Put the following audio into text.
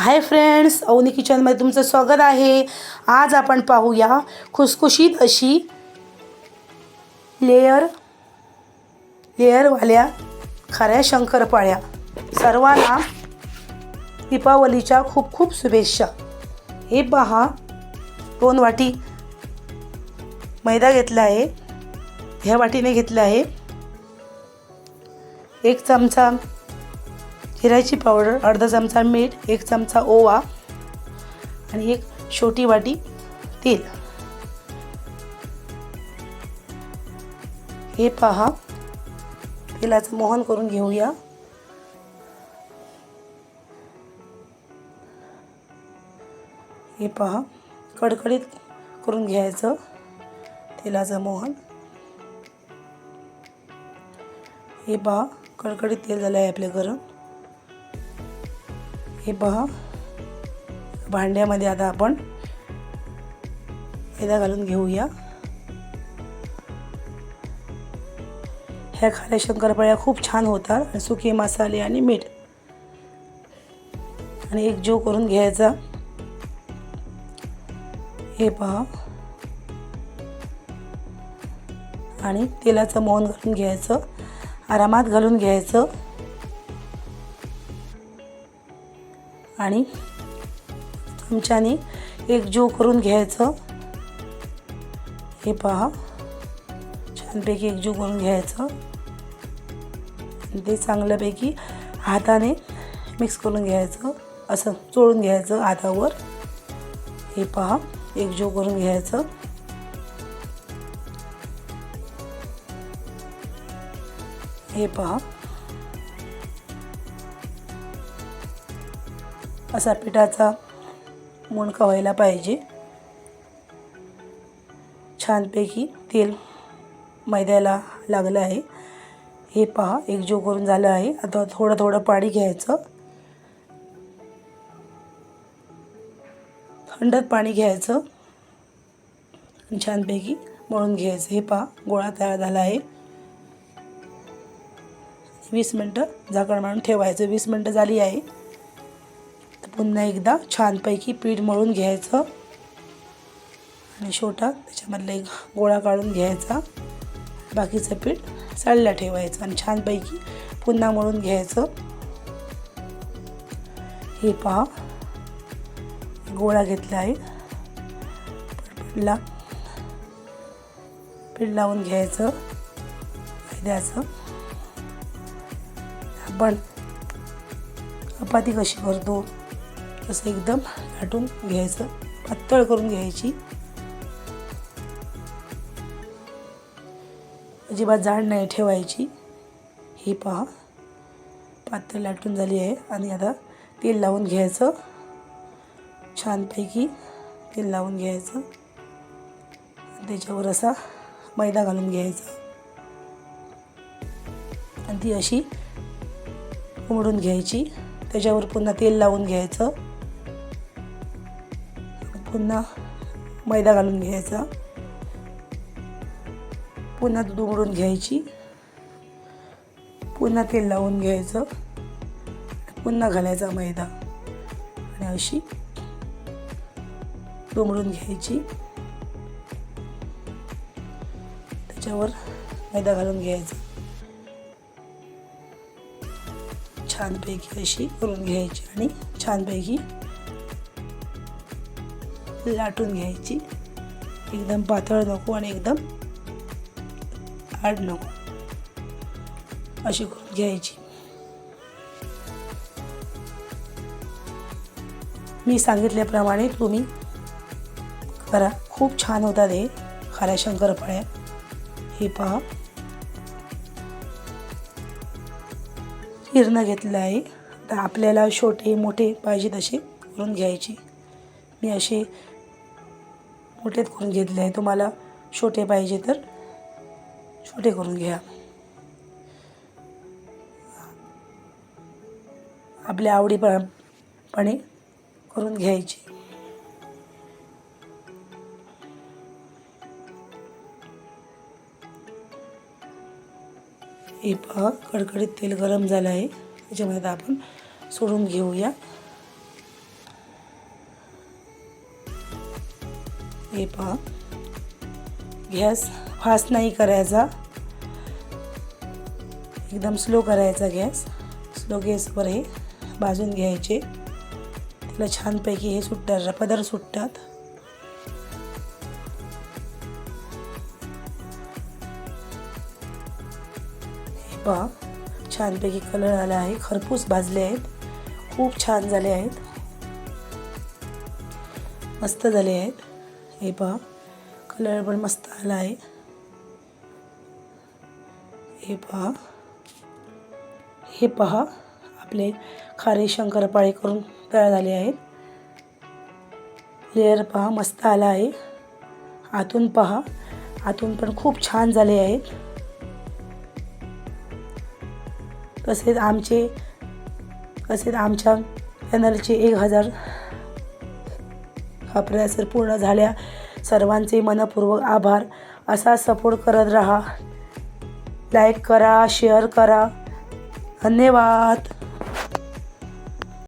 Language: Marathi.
हाय फ्रेंड्स अवनी किचनमध्ये तुमचं स्वागत आहे. आज आपण पाहूया खुसखुशीत अशी लेयर लेअरवाल्या खऱ्या शंकरपाळ्या. सर्वांना दीपावलीच्या खूप खूप शुभेच्छा. हे पहा दोन वाटी मैदा घेतला आहे. ह्या वाटीने घेतला आहे. एक चमचा जिरायची पावडर अर्धा चमचा मीठ एक चमचा ओवा आणि एक छोटी वाटी तेल. हे पहा. तेलाचं मोहन करून घेऊया. हे पहा. कडकडीत करून घ्यायचं तेलाचं मोहन. हे पहा. कडकडीत तेल झालं आहे आपल्या गरम. हे पहा. भांड्यामध्ये आता आपण मैदा घालून घेऊया. ह्या खाऱ्या शंकरपाळ्या खूप छान होतात सुके मसाले आणि मीठ. आणि एक जो करून घ्यायचा. हे पहा. आणि तेलाचं मोहन घालून घ्यायचं. आरामात घालून घ्यायचं. आणि चमच्याने एक जो करून घ्यायचं हे पहा. छानपैकी एक जो करून घ्यायचं. ते चांगल्यापैकी हाताने मिक्स करून घ्यायचं. असं चोळून घ्यायचं हातावर. हे पहा एक जो करून घ्यायचं. हे पहा. असा पिठाचा मुणका व्हायला पाहिजे. छानपैकी तेल मैद्याला लागलं आहे. हे पहा एक जो करून झालं आहे. आता थोडं थोडं पाणी घ्यायचं. थंडत पाणी घ्यायचं. आणि छानपैकी मळून घ्यायचं. हे पहा गोळा तयार झाला आहे. वीस मिनटं झाकण मारून ठेवायचं. वीस मिनटं झाली आहे. पुन्हा एकदा छानपैकी पीठ मळून घ्यायचं. आणि छोटा त्याच्यामधला एक गोळा काढून घ्यायचा. बाकीचं पीठ चाळल्या ठेवायचं आणि छानपैकी पुन्हा मळून घ्यायचं. हे पहा. गोळा घेतला आहे. पीठला पीठ लावून घ्यायचं. मैद्याचं आपण चपाती कशी करतो? असं एकदम लाटून घ्यायचं पातळ करून घ्यायची. अजिबात जाड नाही ठेवायची. ही पहा पातळ लाटून झाली आहे आणि आता तेल लावून घ्यायचं. छानपैकी तेल लावून घ्यायचं. त्याच्यावर असा मैदा घालून घ्यायचा. आणि ती अशी उमडून घ्यायची. त्याच्यावर पुन्हा तेल लावून घ्यायचं. पुन्हा मैदा घालून घ्यायचा. पुन्हा दूध उमडून घ्यायची. पुन्हा तेल लावून घ्यायचं. पुन्हा घालायचा मैदा. आणि अशी दुमडून घ्यायची. त्याच्यावर मैदा घालून घ्यायचा. छानपैकी अशी करून घ्यायची आणि छानपैकी लाटून घ्यायची. एकदम पातळ नको आणि एकदम हार्ड नको. अशी करून घ्यायची. मी सांगितल्याप्रमाणे तुम्ही करा. खूप छान होतात हे खाऱ्या शंकरपाळ्या हे पहा. हिरणं घेतलं आहे. तर आपल्याला छोटे मोठे पाहिजे तसे करून घ्यायचे. मी असे मोठेच करून घेतले आहे. तुम्हाला छोटे पाहिजे तर छोटे करून घ्या. आपल्या आवडीपणे करून घ्यायचे. हे पहा कडकडीत तेल गरम झालं आहे. त्याच्यामध्ये आपण सोडून घेऊया. हे पहा. गॅस फास्ट नाही करायचा. एकदम स्लो करायचा गॅस. स्लो गॅसवर हे भाजून घ्यायचे. त्याला छानपैकी हे सुटतात पदर सुटतात. हे पहा छानपैकी कलर आला आहे. खरपूस भाजले आहेत. खूप छान झाले आहेत. मस्त झाले आहेत. हे पहा. कलर पण मस्त आला आहे. हे पहा. हे पहा. आपले खारे शंकरपाळे करून तयार झाले आहेत. लेअर पहा मस्त आला आहे. आतून पहा. आतून पण खूप छान झाले आहेत. तसेच आमचे तसेच आमच्या चॅनलचे एक हजार हा प्रयासर पूर्ण झाल्या सर्वांचे मनपूर्वक आभार. असा सपोर्ट करत राहा. लाईक करा शेअर करा. धन्यवाद.